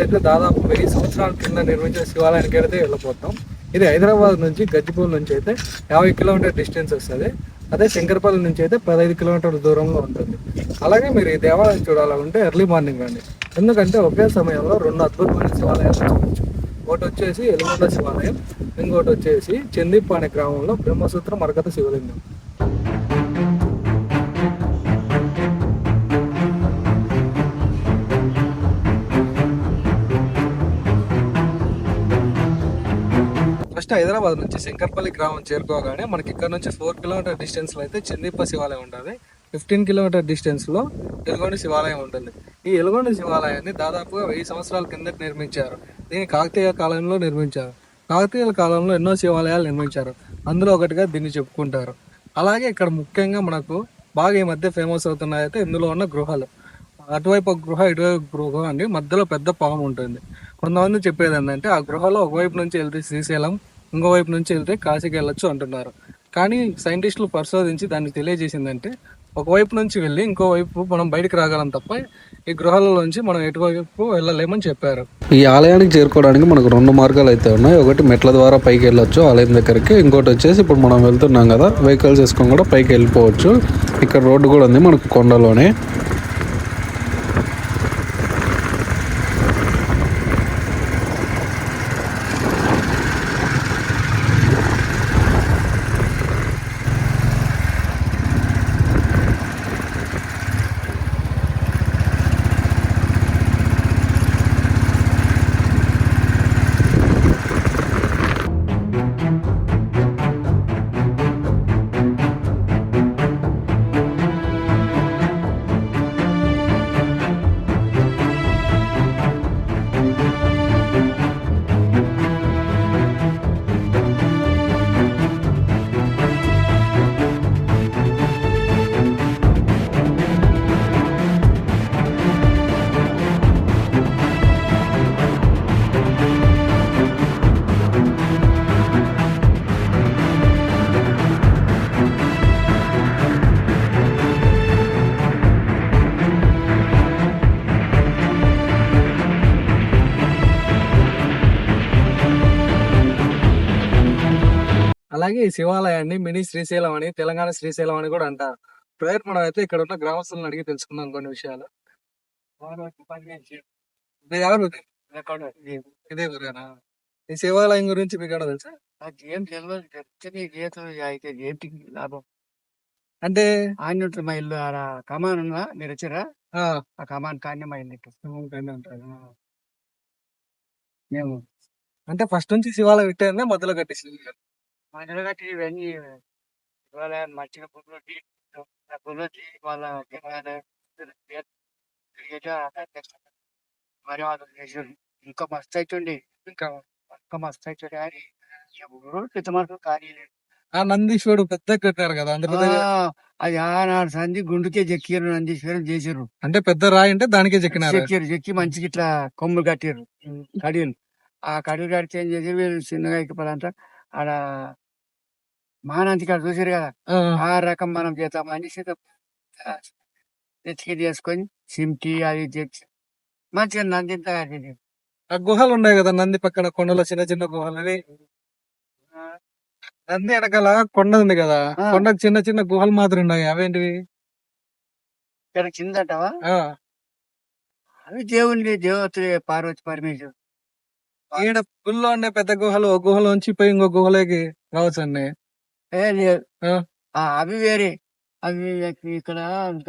అయితే దాదాపు వెయ్యి సంవత్సరాల కింద నిర్మించిన శివాలయానికి అయితే వెళ్ళిపోతాం. ఇది హైదరాబాద్ నుంచి గజ్జిపూర్ నుంచి అయితే యాభై కిలోమీటర్ డిస్టెన్స్ వస్తుంది. అదే శంకరపల్లి నుంచి అయితే పదహైదు కిలోమీటర్ల దూరంలో ఉంటుంది. అలాగే మీరు ఈ దేవాలయం చూడాలంటే ఎర్లీ మార్నింగ్ రండి. ఎందుకంటే ఒకే సమయంలో రెండు అద్భుతమైన శివాలయాలు చూడవచ్చు ఒకటి వచ్చేసి ఎలుగొండ శివాలయం ఇంకోటి వచ్చేసి చందీప్ అనే గ్రామంలో బ్రహ్మసూత్ర మరకత శివలింగం. ఫస్ట్ హైదరాబాద్ నుంచి శంకర్పల్లి గ్రామం చేరుకోగానే మనకి ఇక్కడ నుంచి ఫోర్ కిలోమీటర్ డిస్టెన్స్లో అయితే చెన్నిప్ప శివాలయం ఉంటుంది. ఫిఫ్టీన్ కిలోమీటర్ డిస్టెన్స్లో ఎలుగొండ శివాలయం ఉంటుంది. ఈ ఎలుగొండ శివాలయాన్ని దాదాపుగా వెయ్యి సంవత్సరాల కిందట నిర్మించారు. దీన్ని కాకతీయ కాలంలో నిర్మించారు. కాకతీయుల కాలంలో ఎన్నో శివాలయాలు నిర్మించారు. అందులో ఒకటిగా దీన్ని చెప్పుకుంటారు. అలాగే ఇక్కడ ముఖ్యంగా మనకు బాగా ఈ మధ్య ఫేమస్ అవుతున్నాయి అయితే ఇందులో ఉన్న గృహాలు. అటువైపు ఒక గృహ ఇటువైపు గృహ అండి. మధ్యలో పెద్ద పాము ఉంటుంది. కొంతమంది చెప్పేది ఏంటంటే ఆ గృహలో ఒకవైపు నుంచి వెళ్తే శ్రీశైలం ఇంకో వైపు నుంచి వెళ్తే కాశీకి వెళ్ళొచ్చు అంటున్నారు. కానీ సైంటిస్టులు పరిశోధించి దాన్ని తెలియజేసిందంటే ఒకవైపు నుంచి వెళ్ళి ఇంకో వైపు మనం బయటకు రాగలం తప్ప ఈ గృహాలలోంచి మనం ఎటువైపు వెళ్ళలేమని చెప్పారు. ఈ ఆలయానికి చేరుకోవడానికి మనకు రెండు మార్గాలు అయితే ఉన్నాయి. ఒకటి మెట్ల ద్వారా పైకి వెళ్ళొచ్చు ఆలయం దగ్గరికి. ఇంకోటి వచ్చేసి ఇప్పుడు మనం వెళ్తున్నాం కదా వెహికల్స్ వేసుకొని కూడా పైకి వెళ్ళిపోవచ్చు. ఇక్కడ రోడ్డు కూడా ఉంది మనకు కొండలోనే. అలాగే ఈ శివాలయాన్ని మినీ శ్రీశైలం అని తెలంగాణ శ్రీశైలం అని కూడా అంటారు. ప్రేయర్ మనం అయితే ఇక్కడ ఉన్న గ్రామస్తులను అడిగి తెలుసుకుందాం కొన్ని విషయాలు. ఇది ఎవరు ఇదే గురేనా ఈ శివాలయం గురించి మీకు ఏమైనా తెలుసా? ఏం తెలియదు లాభం? అంటే? ఆయన మా ఇల్లు ఆడ కమాన్ ఉందా? మీరు వచ్చారా? ఆ, ఆ కమాన్ కాన్యం అంటారు. మేము అంటే ఫస్ట్ నుంచి శివాలయం ఇట్టే మధ్యలో కట్టేసింది మధ్యలో కట్టి ఇవన్నీ ఇవాళ మంచిగా పువ్వులు పువ్వులు వాళ్ళ మరి వాళ్ళు. ఇంకా మస్తు అవుతుండే ఇంకా ఇంకా మస్తు అవుతుండే అని ఎవరు పెద్ద మనకు కానీ. ఆ నందీశ్వరుడు పెద్ద కట్టారు కదా అందరి ఆ, అది ఆనాడు సంధి గుండుకే చెక్కిరు నందీశ్వరం చేసారు అంటే పెద్ద రాయి అంటే దానికే చెక్కినారు చెక్కారు చెక్కి మంచిగా ఇట్లా కొమ్ములు కట్టారు కడియలు. ఆ కడియలు కడితే ఏం చేసారు వీళ్ళు చిన్నగా ఎక్కిపోదంట ఆడ మహానంది కాడ చూసారు కదా. ఆ, రకం మనం చేద్దాం అని తెచ్చుకి చేసుకొని సిమ్టి అది తెచ్చి మంచిగా నంది ఇంత కట్టింది. ఆ గుహలు ఉన్నాయి కదా నంది పక్కన కొండలో చిన్న చిన్న గుహలు అవి నంది వెనకాల కొండ ఉంది కదా. కొండకు చిన్న చిన్న గుహలు మాత్రం ఉన్నాయి. అవేంటివి? ఇక్కడ కిందటవా? ఆ. అవి దేవుని దేవతలే పార్వతి పరమేశ్వరు ఈడ పుల్లో ఉండే పెద్ద గుహలు ఒక గుహలోంచి పోయి ఇంకో గుహలోకి రావచ్చు అండి ఏ లేదు ఆ. అవి వేరే. అవి ఇక్కడ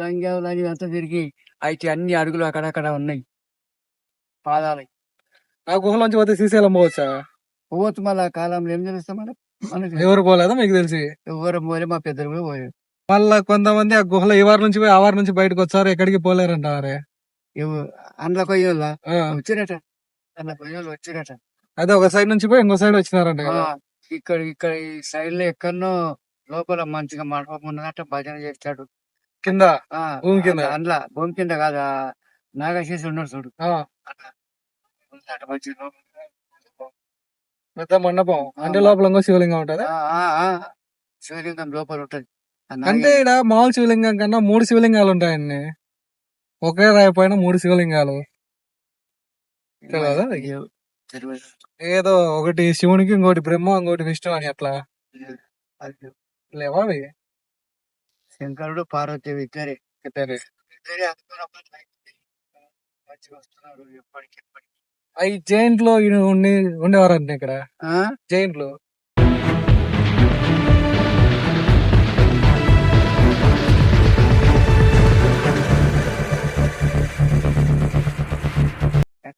గంగావులు అని అంతా తిరిగి అయితే అన్ని అడుగులు అక్కడక్కడ ఉన్నాయి. పాదాలు. ఆ గుహలోంచి పోతే శ్రీశైలం పోవచ్చా? పోవచ్చు మళ్ళీ ఆ కాలంలో ఏం మన మనకి? ఎవరు పోలేదా మీకు తెలిసి? ఎవరు పోలే మా పెద్దలు కూడా పోయారు. మళ్ళా కొంతమంది ఆ గుహలో ఈ వారం నుంచి పోయి ఆ వారం నుంచి బయటకు వచ్చారు ఎక్కడికి పోలేరంటారే ఎవరు? అందులో కొయ్యోళ్ళ ఆ, వచ్చిరట. అందులో కొయ్యోళ్ళు వచ్చిరట. అదే ఒక సైడ్ నుంచి పోయి ఇంకో సైడ్ వచ్చినారంట కదా? ఇక్కడ ఇక్కడ ఈ సైడ్లో ఎక్కడనో లోపల మంచిగా మండపం ఉన్నదట భజన చేస్తాడు కింద ఆ, భూమి కింద? అందులో- భూమి కింద కాదు ఆ నాగశేషి ఉన్నాడు చూడు ఆ, అట్లా ఉందట మంచిగా లోపల. పెద్ద మండపం అంటే లోపల ఇంకో శివలింగం ఉంటది ఆ, ఆ, ఆ. శివలింగం లోపల ఉంటది ఆ నాగ- అంటే ఇక్కడ మామూలు శివలింగం కన్నా మూడు శివలింగాలు ఉంటాయండి ఒకే రాయి పైన మూడు శివలింగాలు తెలియదా? ఏదో ఒకటి శివునికి ఇంకోటి బ్రహ్మ ఇంకోటి విష్ణు అని అట్లా. లేవు. అవి? శంకరుడు పార్వతీదేవి ఇద్దరే. ఇద్దరే. అవి జైంట్లో ఈయన ఉండి ఉండేవారంటే ఇక్కడ? ఆ? జైంట్లో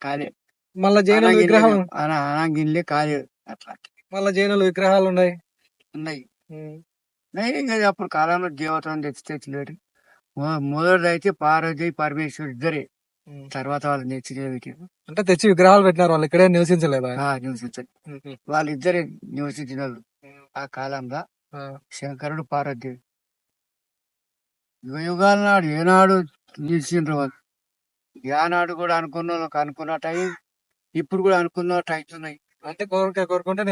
ఖాళీ మళ్ళా జైనుల అనాగిల్లే విగ్రహం అనా అనాగిల్లే ఖాళీ అట్లా మళ్ళా జైనుల విగ్రహాలు ఉన్నాయి. ఉన్నాయి. ఉన్నాయి. ఇంకా అప్పుడు కాలంలో దేవతలను తెచ్చి తెచ్చలేడు మొదటిది అయితే పార్వతి పరమేశ్వరు ఇద్దరే. తర్వాత వాళ్ళు తెచ్చి అంటే తెచ్చి విగ్రహాలు పెట్టినారు. వాళ్ళు ఇక్కడే నివసించలేదా? నివసించారు వాళ్ళిద్దరే నివసించిన వాళ్ళు. ఆ కాలంలో. శంకరుడు పార్వతి. యుగ యుగాల నాడు ఏనాడు నిలిచిండ్రు వాళ్ళు. ఏనాడు కూడా అనుకున్న అనుకున్నట్టు ఇప్పుడు కూడా అనుకున్నట్టు అవుతున్నాయి అంటే కోరిక కోరుకుంటే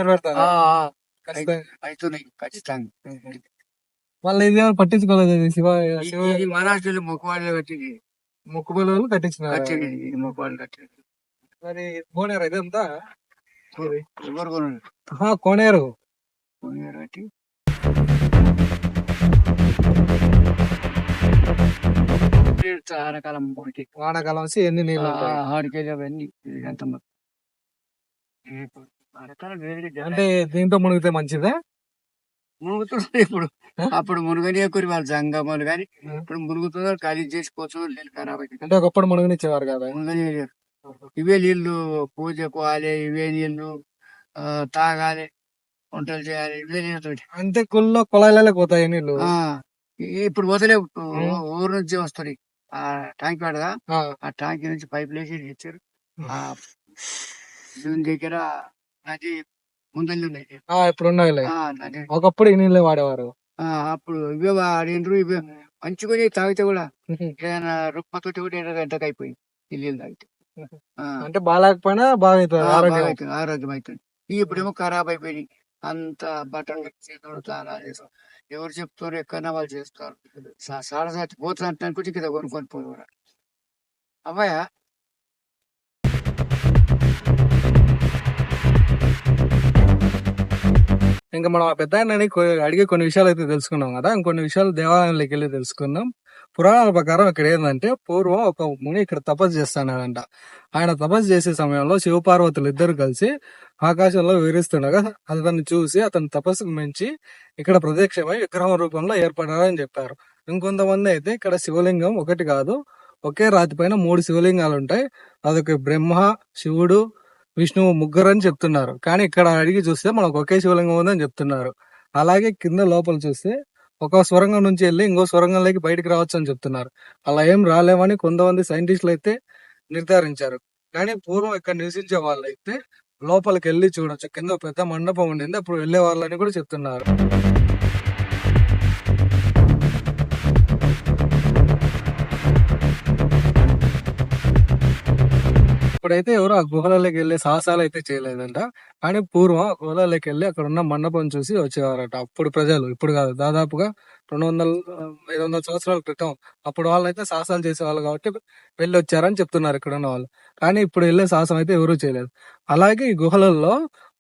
ఖచ్చితంగా. అవుతున్నాయి ఖచ్చితంగా. వాళ్ళు ఇది పట్టించుకోలేదు ఇది శివ శివ ఇది మహారాష్ట్రలో మొక్కువాళ్ళు కట్టింది. ముక్కు బలులు కట్టించినారు? కట్టింది ఈ మొక్కువాళ్ళు కట్టింది. మరి కోనేరు ఇదంతా ఇది. ఎవరు కొనరు? ఆహా, కోనేరు. కొనేరు కట్టి వానాకాలం వచ్చి ఎన్ని నీళ్ళు ఆడికెళ్ళి అవన్నీ వేడి అంటే దీంతో మునిగితే మంచిదే? మునుగుతున్నారు ఇప్పుడు. అప్పుడు మునుగని ఎక్కువ వాళ్ళు జంగమ్మలు కానీ ఇప్పుడు మునుగుతున్నారు ఖాళీ చేసుకోవచ్చు నీళ్ళు ఖరాబ్ అయితే అంటే ఒకప్పుడు మునిగినిచ్చేవారు కదా? మునుగని ఇవే నీళ్ళు పూజకు వాలి ఇవే నీళ్ళు తాగాలి వంటలు చేయాలి ఇవే నీళ్ళతోటి అంటే కుల్లో కుళాయిలలో పోతాయి నీళ్ళు? ఇప్పుడు వదిలే ఊరు నుంచి వస్తుంది. ఆ ట్యాంక్ పెడదా ఆ, ట్యాంక్ నుంచి పైప్ వేసి ఇచ్చారు. శివుని దగ్గర నది ముందల్లి ఉన్నాయి. ఆ, ఇప్పుడు ఆ, నది ఒకప్పుడు ఈ నీళ్ళే వాడేవారు. ఆ, అప్పుడు ఇవే వాడిండ్రు ఇవే మంచిగా తాగితే కూడా ఏదైనా రుక్మతోటి కూడా ఏదైనా గంటకు అయిపోయింది ఈ నీళ్ళు తాగితే. ఆ, అంటే బాగాలేకపోయినా బాగా అవుతుంది ఆ, బాగా ఆరోగ్యం అవుతుంది, ఆరోగ్యం అవుతుంది ఇప్పుడేమో ఖరాబ్ అయిపోయినాయి. అంత చేతులు వేసుకో ఎవరు చెప్తారు ఎక్కడన్నా వాళ్ళు చేస్తారు. సా- సాడసాటి పోతుంది అంటే అనుకుంటే ఇక్కడ కొనుక్కొని పోరు అబ్బాయ ఇంకా మనం ఆ పెద్ద ఆయనని అడిగి కొన్ని విషయాలు అయితే తెలుసుకున్నాం కదా. ఇంకొన్ని విషయాలు దేవాలయంలోకి వెళ్ళి తెలుసుకుందాం. పురాణాల ప్రకారం ఇక్కడ ఏంటంటే పూర్వం ఒక ముని ఇక్కడ తపస్సు చేస్తున్నాడంట ఆయన తపస్సు చేసే సమయంలో శివపార్వతులు ఇద్దరు కలిసి ఆకాశంలో వివరిస్తుండగా అతన్ని చూసి అతని తపస్సుకు మించి ఇక్కడ ప్రత్యక్షమై విగ్రహం రూపంలో ఏర్పడారని చెప్పారు. ఇంకొంతమంది అయితే ఇక్కడ శివలింగం ఒకటి కాదు ఒకే రాతి పైన మూడు శివలింగాలు ఉంటాయి అదొక బ్రహ్మ శివుడు విష్ణువు ముగ్గురు అని చెప్తున్నారు. కానీ ఇక్కడ అడిగి చూస్తే మనకు ఒకే శివలింగం ఉందని చెప్తున్నారు. అలాగే కింద లోపల చూస్తే ఒక స్వరంగం నుంచి వెళ్ళి ఇంకో స్వరంగంలోకి బయటికి రావచ్చు అని చెప్తున్నారు. అలా ఏం రాలేమని కొంతమంది సైంటిస్టులు అయితే నిర్ధారించారు. కానీ పూర్వం ఇక్కడ నివసించే వాళ్ళు అయితే లోపలికి వెళ్ళి చూడొచ్చు. కింద ఒక పెద్ద మండపం ఉండింది. అప్పుడు వెళ్ళే వాళ్ళని కూడా చెప్తున్నారు. ఇప్పుడైతే ఎవరు ఆ గుహలలోకి వెళ్ళే సాహసాలు అయితే చేయలేదంట. కానీ పూర్వం ఆ గుహలలోకి వెళ్ళి అక్కడ ఉన్న మండపం చూసి వచ్చేవారట. అప్పుడు ప్రజలు ఇప్పుడు కాదు. దాదాపుగా రెండు వందల ఐదు వందల సంవత్సరాల క్రితం అప్పుడు వాళ్ళు అయితే సాహసాలు చేసేవాళ్ళు కాబట్టి వెళ్ళి వచ్చారని చెప్తున్నారు ఇక్కడ ఉన్న వాళ్ళు. కానీ ఇప్పుడు వెళ్ళే సాహసం అయితే ఎవరూ చేయలేదు. అలాగే ఈ గుహలలో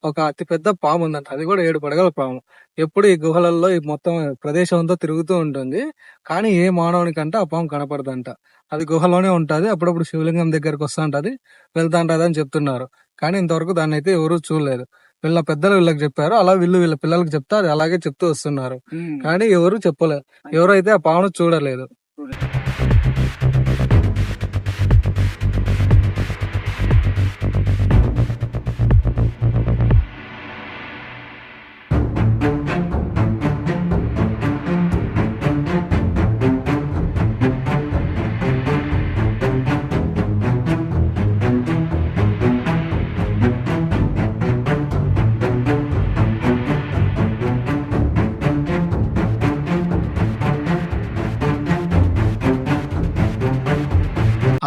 ఒక అతి పెద్ద పాము ఉందంట అది కూడా ఏడు పడగల పాము. ఎప్పుడు ఈ గుహలలో ఈ మొత్తం ప్రదేశం అంతా తిరుగుతూ ఉంటుంది. కానీ ఏ మానవునికంటే ఆ పాము కనపడదంట. అది గుహలోనే ఉంటది. అప్పుడప్పుడు శివలింగం దగ్గరకు వస్తా ఉంటది వెళ్తా ఉంటది అని చెప్తున్నారు. కానీ ఇంతవరకు దాన్ని అయితే ఎవరూ చూడలేదు. వీళ్ళ పెద్దలు వీళ్ళకి చెప్పారు. అలా వీళ్ళు వీళ్ళ పిల్లలకి చెప్తే అది అలాగే చెప్తూ వస్తున్నారు. కానీ ఎవరు చెప్పలేదు ఎవరైతే ఆ పామును చూడలేదు.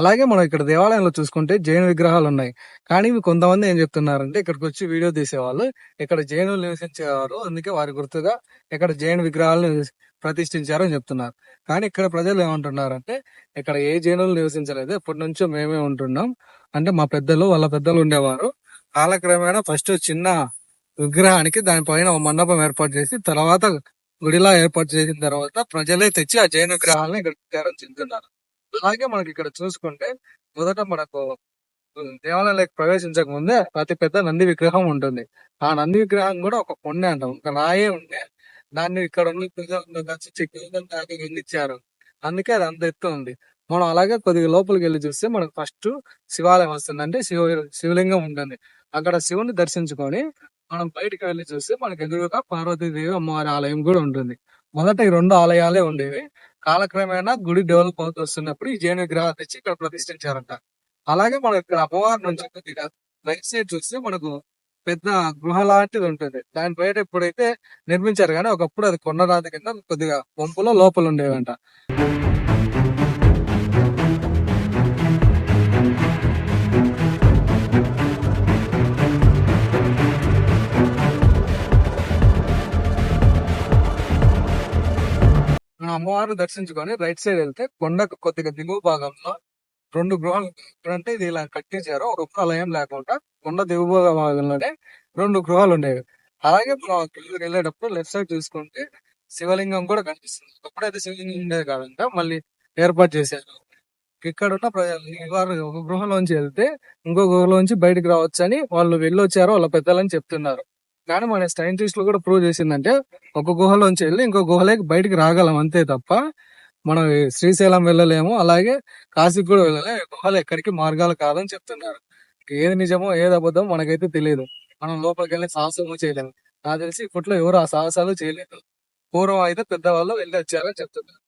అలాగే మనం ఇక్కడ దేవాలయంలో చూసుకుంటే జైన విగ్రహాలు ఉన్నాయి. కానీ కొంతమంది ఏం చెప్తున్నారంటే ఇక్కడికి వచ్చి వీడియో తీసేవాళ్ళు. ఇక్కడ జైనులు నివసించేవారు. అందుకే వారి గుర్తుగా ఇక్కడ జైన విగ్రహాలను ప్రతిష్ఠించారు అని చెప్తున్నారు. కానీ ఇక్కడ ప్రజలు ఏమంటున్నారంటే ఇక్కడ ఏ జైనులు నివసించలేదు. ఎప్పటి నుంచో మేమే ఉంటున్నాం. అంటే మా పెద్దలు వాళ్ళ పెద్దలు ఉండేవారు. కాలక్రమేణా ఫస్ట్ చిన్న విగ్రహానికి దానిపైన ఒక మండపం ఏర్పాటు చేసి తర్వాత గుడిలా ఏర్పాటు చేసిన తర్వాత ప్రజలే తెచ్చి ఆ జైన విగ్రహాలను ఇక్కడ పెట్టారని అలాగే మనకి ఇక్కడ చూసుకుంటే మొదట మనకు దేవాలయాలకు ప్రవేశించక ముందే అతి పెద్ద నంది విగ్రహం ఉంటుంది. ఆ నంది విగ్రహం కూడా ఒక కొండ అంటాం ఒక రాయే ఉండే. దాన్ని ఇక్కడ ఉన్న ప్రజలు అందుకే అది అంత ఎత్తు ఉంది. మనం అలాగే కొద్దిగా లోపలికి వెళ్ళి చూస్తే మనకు ఫస్ట్ శివాలయం వస్తుంది. అంటే శివ శివలింగం ఉంటుంది. అక్కడ శివుని దర్శించుకొని మనం బయటికి వెళ్ళి చూస్తే మనకు ఎదురుగా పార్వతీదేవి అమ్మవారి ఆలయం కూడా ఉంటుంది. మొదట ఈ రెండు ఆలయాలే ఉండేవి. కాలక్రమేణా గుడి డెవలప్ అవుతూ వస్తున్నప్పుడు ఈ జైన విగ్రహాలు తెచ్చి ఇక్కడ ప్రతిష్ఠించారంట. అలాగే మనం ఇక్కడ అమ్మవారి నుంచి రైట్ సైడ్ చూస్తే మనకు పెద్ద గృహ లాంటిది ఉంటుంది. దాని బయట ఇప్పుడైతే నిర్మించారు కానీ ఒకప్పుడు అది కొండరాతి కింద కొద్దిగా వంపులో లోపల ఉండేవంట. అమ్మవారు అమ్మవారిని దర్శించుకొని రైట్ సైడ్ వెళ్తే కొండకు కొద్దిగా దిగువ భాగంలో రెండు గృహాలు అంటే ఇది ఇలా కట్టించారు ఒక్క ఆలయం లేకుండా కొండ దిగువ భాగంలోనే రెండు గృహాలు ఉండేవి. అలాగే మనం కిందకి వెళ్ళేటప్పుడు లెఫ్ట్ సైడ్ చూసుకుంటే శివలింగం కూడా కనిపిస్తుంది. అప్పుడైతే శివలింగం ఉండేది కాదంట మళ్ళీ ఏర్పాటు చేశారు. ఇక్కడ ఉన్న ప్రజలు వారు ఒక గృహలోంచి వెళ్తే ఇంకో గృహలోంచి బయటకు రావచ్చు అని వాళ్ళు వెళ్ళొచ్చారు వాళ్ళ పెద్దలని చెప్తున్నారు. కానీ మన సైంటిస్టులు కూడా ప్రూవ్ చేసిందంటే ఒక గుహలోంచి వెళ్ళి ఇంకో గుహలోకి బయటికి రాగలం అంతే తప్ప మనం శ్రీశైలం వెళ్ళలేము. అలాగే కాశీకి కూడా వెళ్ళలేము గుహలు ఎక్కడికి మార్గాలు కాదని చెప్తున్నారు. ఏది నిజమో ఏది అబద్ధం మనకైతే తెలియదు. మనం లోపలికి వెళ్ళి సాహసము చేయలేము. నాకు తెలిసి ఇప్పట్లో ఎవరు ఆ సాహసాలు చేయలేదు. పూర్వం అయితే పెద్దవాళ్ళు వెళ్ళి వచ్చారని చెప్తున్నారు.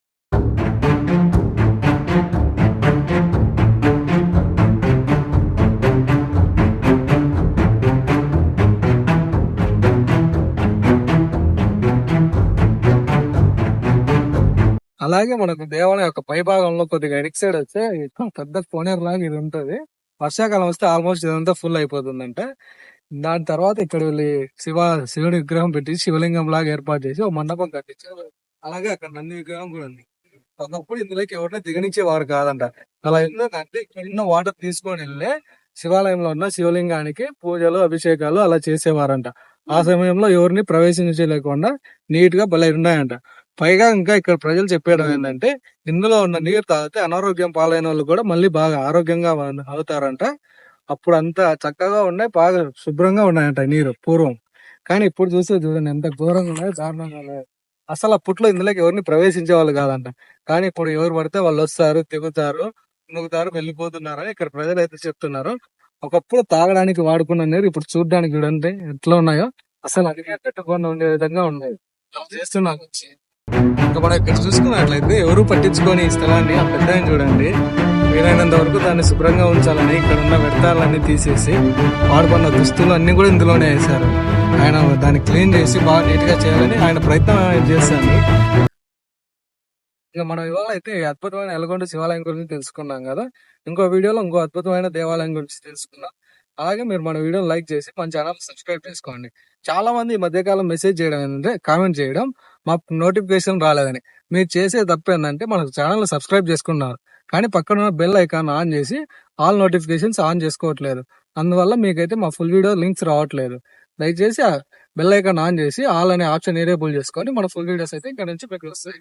అలాగే మనకు దేవాలయం యొక్క పై భాగంలో కొద్దిగా ఎడిక్ సైడ్ వస్తే పెద్ద కోనేరు లాగా ఇది ఉంటుంది. వర్షాకాలం వస్తే ఆల్మోస్ట్ ఇదంతా ఫుల్ అయిపోతుందంట. దాని తర్వాత ఇక్కడ వెళ్ళి శివ శివుడి విగ్రహం పెట్టి శివలింగం లాగా ఏర్పాటు చేసి ఒక మండపం కట్టించారు అలాగే అక్కడ నంది విగ్రహం కూడా ఉంది. ఒకప్పుడు ఇందులోకి ఎవరైనా దిగనిచ్చేవారు కాదంట. అలా ఎందుకంటే ఇక్కడ ఉన్న వాటర్ తీసుకొని వెళ్ళి శివాలయంలో ఉన్న శివలింగానికి పూజలు అభిషేకాలు అలా చేసేవారంట. ఆ సమయంలో ఎవరిని ప్రవేశించలేకుండా నీట్గా భలే ఉన్నాయంట. పైగా ఇంకా ఇక్కడ ప్రజలు చెప్పేయడం ఏంటంటే ఇందులో ఉన్న నీరు తాగితే అనారోగ్యం పాలైన వాళ్ళు కూడా మళ్ళీ బాగా ఆరోగ్యంగా అవుతారంట. అప్పుడు అంత చక్కగా ఉన్నాయి బాగా శుభ్రంగా ఉన్నాయంట నీరు పూర్వం. కానీ ఇప్పుడు చూస్తే చూడండి ఎంత ఘోరంగా ఉన్నాయో దారుణంగా ఉన్నాయి. అసలు అప్పట్లో ఇందులోకి ఎవరిని ప్రవేశించే వాళ్ళు కాదంట. కానీ ఇప్పుడు ఎవరు పడితే వాళ్ళు వస్తారు తిగుతారు మునుగుతారు వెళ్ళిపోతున్నారని ఇక్కడ ప్రజలు అయితే చెప్తున్నారు. ఒకప్పుడు తాగడానికి వాడుకున్న నీరు ఇప్పుడు చూడడానికి చూడండి ఎట్లా ఉన్నాయో. అసలు అది కట్టుకొని ఉండే విధంగా ఉన్నాయి. చేస్తున్నారు ఇంకా మనం ఇక్కడ చూసుకున్నట్లయితే ఎవరు పట్టించుకొని ఈ స్థలాన్ని ఆ పెద్ద చూడండి. వీలైనంత వరకు దాన్ని శుభ్రంగా ఉంచాలని ఇక్కడ ఉన్న వ్యర్థాలన్నీ తీసేసి వాడుకున్న దుస్తులు అన్ని కూడా ఇందులోనే వేశారు. ఆయన దాన్ని క్లీన్ చేసి బాగా నీట్గా చేయాలని ఆయన ప్రయత్నం చేశాను ఇంకా మనం ఇవాళ అయితే అద్భుతమైన ఎలగొండ శివాలయం గురించి తెలుసుకున్నాం కదా. ఇంకో వీడియోలో ఇంకో అద్భుతమైన దేవాలయం గురించి తెలుసుకున్నాం అలాగే మీరు మన వీడియో లైక్ చేసి మన ఛానల్ సబ్స్క్రైబ్ చేసుకోండి. చాలా మంది ఈ మధ్యకాలం మెసేజ్ చేయడం ఏంటంటే కామెంట్ చేయడం మాకు నోటిఫికేషన్ రాలేదని. మీరు చేసే తప్పు ఏంటంటే మన ఛానల్ సబ్స్క్రైబ్ చేసుకున్నారు. కానీ పక్కన ఉన్న బెల్ ఐకాన్ ఆన్ చేసి ఆల్ నోటిఫికేషన్స్ ఆన్ చేసుకోవట్లేదు. అందువల్ల మీకైతే మా ఫుల్ వీడియో లింక్స్ రావట్లేదు. దయచేసి ఆ బెల్ ఐకాన్ ఆన్ చేసి ఆల్ అనే ఆప్షన్ ఏరేబుల్ చేసుకొని మన ఫుల్ వీడియోస్ అయితే ఇక్కడ నుంచి మీకు వస్తాయి.